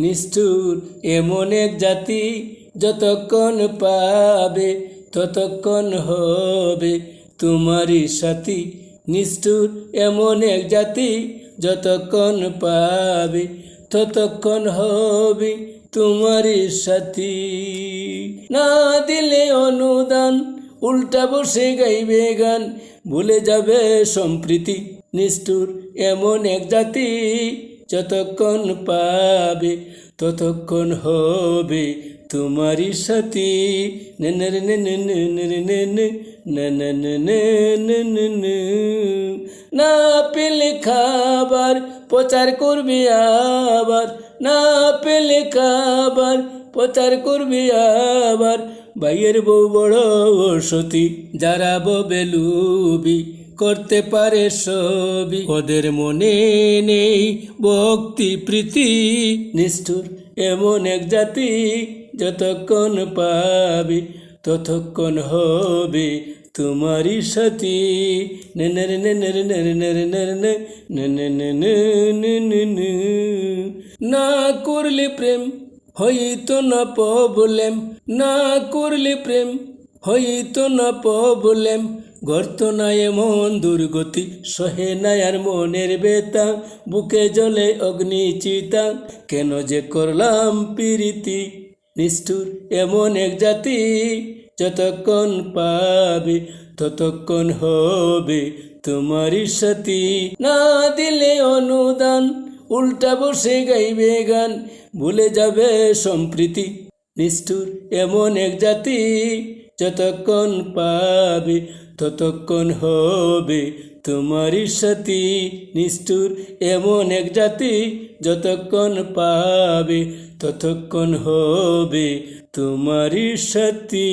নিষ্ঠুর, এমন এক জাতি যতক্ষণ পাবে, ততক্ষণ হবে তোমারই সাথী। নিষ্ঠুর, এমন এক জাতি যতক্ষণ পাবে, ততক্ষণ হবে তোমারই সাথী। না দিলে অনুদান, উল্টা বসে গাইবে গান, ভুলে যাবে সম্প্রীতি। নিষ্ঠুর, এমন এক জাতি যতক্ষণ পাবে ততক্ষণ হবে তোমারই সাথী ননর না পেলে খাবার প্রচার করবি আবার না পেলে খাবার প্রচার করবি আবার বাইয়ের বউ বড় সতী যারা বেলুবি করতে পারে সবই ওদের মনে নেই ভক্তি প্রীতি নিষ্ঠুর এমন এক জাতি যতক্ষণ পাবি ততক্ষণ হবে তোমারই সাথী নেনার নেনার নেনার নেনার না করলে প্রেম হয়তো না প্রবলেম না করলে প্রেম হয়তো না প্রবলেম গর্ত না এমন দুর্গতি, সহে না আর মনের বেতা, বুকে জলে অগ্নি চিতা, কেন যে করলাম প্রীতি? নিষ্ঠুর এমন এক জাতি, যতক্ষণ পাবে ততক্ষণ হবে তোমারই সাথী। না দিলে অনুদান, উল্টা বসে গাইবে গান, ভুলে যাবে সম্প্রীতি। নিষ্ঠুর এমন এক জাতি যতক্ষণ পাবে, ততক্ষণ হবে তোমারই সাথী নিষ্ঠুর এমন এক জাতি। যতক্ষণ পাবে, ততক্ষণ হবে তোমারই সাথী।